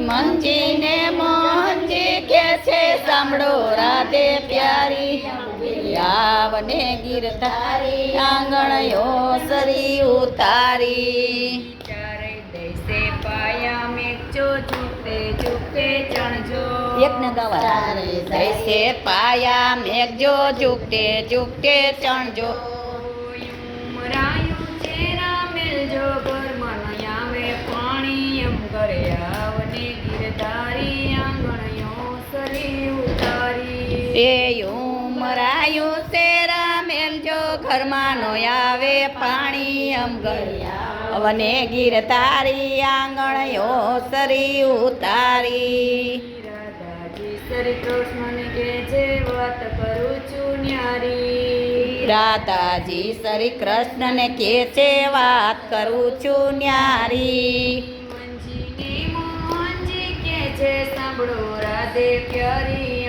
મંજીને મોહનજી કે છે સાંભળો રાધે પ્યારી. યાવને ગીરધારી આંગણયો સરી ઉતારી. એકને ગાવા દૈસે પાયા મેઘજો ઝૂકટે ઝૂકટે ચણજો. મરાયું ચેરા મેલજો ઘરમાં આવે પાણી એમ કરે આવને ગિરધારી આંગણયો સરી ઉતારી. એ ઉમરાયું તેરા મેલજો ઘરમાં નો આવે પાણી અમ ગયા વને ગીર તારી આંગણયો સરી ઉતારી. શ્રી કૃષ્ણને કે જે વાત કરું છું ન્યારી. રાધાજી શ્રી કૃષ્ણને કે છે વાત કરું છું ન્યારી. મંજીને મોહનજી કે છે સાંભળો રાધે પ્યારી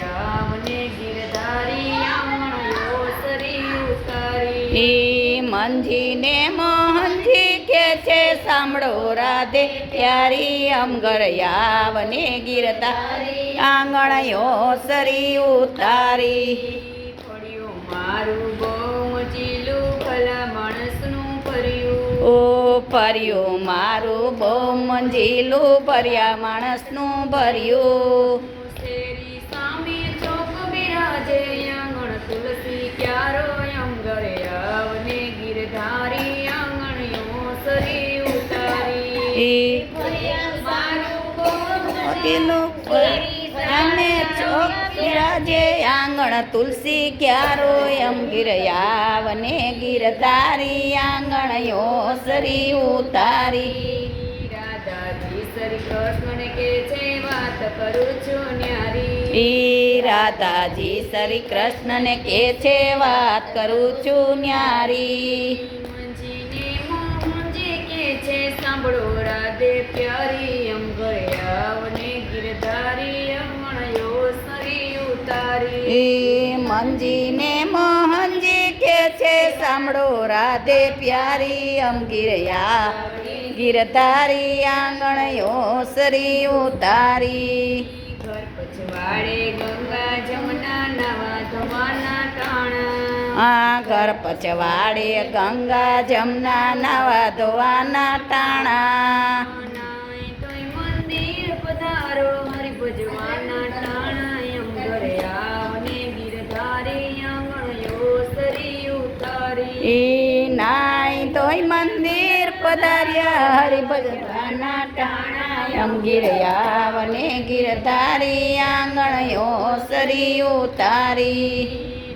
આવને ગિરધારી આંગણયો સરી ઉતારી. ઈ મંજીને મોહનજી કે છે સાંભળો રાધે પ્યારી અમ ગીરતા. આંગણયો સરી ઉતારી. મારું બહુ જીલું ભલા માણસનું ફર્યું ઓ ભર્યું મારું બહુ મંજીલું ભર્યા માણસનું ભર્યું. શેરી સામે ચોક બિરાજે આંગણ તુલસી ક્યારો મારું બહુ ચોક બિરાજે આંગણ તુલસી ક્યારો એમ ગિરયાવને ગિરધારી આંગણયો સરી ઉતારી રાધાજી શ્રી કૃષ્ણને કે છે વાત કરું છું ન્યારી રાધાજી શ્રી કૃષ્ણને કે છે વાત કરું છું ન્યારી. ઉતારી મંજીને મોહનજી કે છે, સાંભળો રાધે પ્યારી અમ ગિરયા ગિરધારી આંગણયો સરી ઉતારી. પછવાડે ગંગા જમના નવા ધોવાના ટાણા આ ઘર પચવાડે ગંગા જમના નવા ધોવાના ટાણા મંદિર પધારો હરિ પધાર્યા હરિભજવાના ટાણા એમ ગિરયાવને ગિરધારી આંગણયો સરી ઉતારી.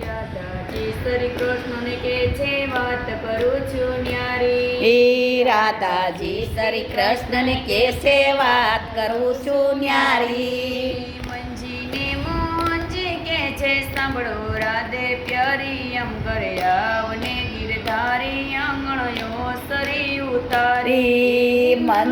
રાધાજી શ્રી કૃષ્ણને કે છે વાત કરું છું ન્યારી. રાધાજી શ્રી કૃષ્ણને કે છે વાત કરું છું ન્યારી. મંજીને મોહનજી કે છે સાંભળો રાધે પ્યારી એમ કરે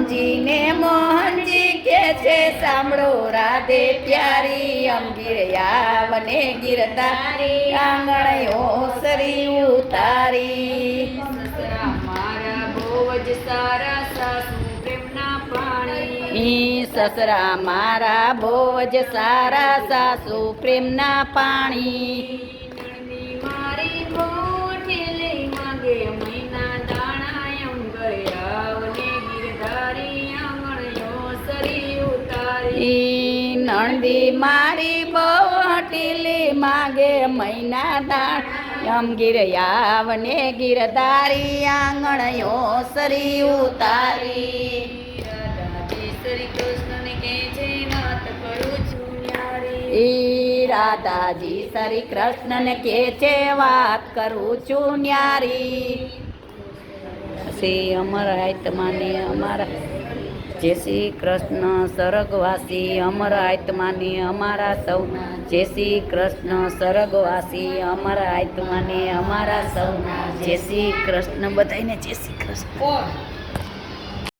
મંજીને મોહનજી કે છે સાંભળો રાધે પ્યારી અંગીર યાવને ગિરધારી આંગણયો સરી ઉતારી. સસરા મારા બહુ જ સારા સાસુ પ્રેમના પાણી. ઈ સસરા મારા બહુ જ સારા સાસુ પ્રેમના પાણી. મારી મોઠેલી માંગે ઈ નણદી મારી બોટીલી ટીલી માગે મહિના દાણ. એમ ગિરયાવને ગિરધારી આંગણયો સરી ઉતારી રાધાજી શ્રી કૃષ્ણને કે છે વાત કરું છું ઈ રાધાજી શ્રી કૃષ્ણને કે છે વાત કરું છું ન્યારી. અમારા અમર આત્માને અમારા જય શ્રી કૃષ્ણ, સરગવાસી, અમર આત્માને અમારા સૌ. જય શ્રી કૃષ્ણ, સરગવાસી, અમર આત્માને અમારા સૌ. જય શ્રી કૃષ્ણ બધાને જય શ્રી કૃષ્ણ.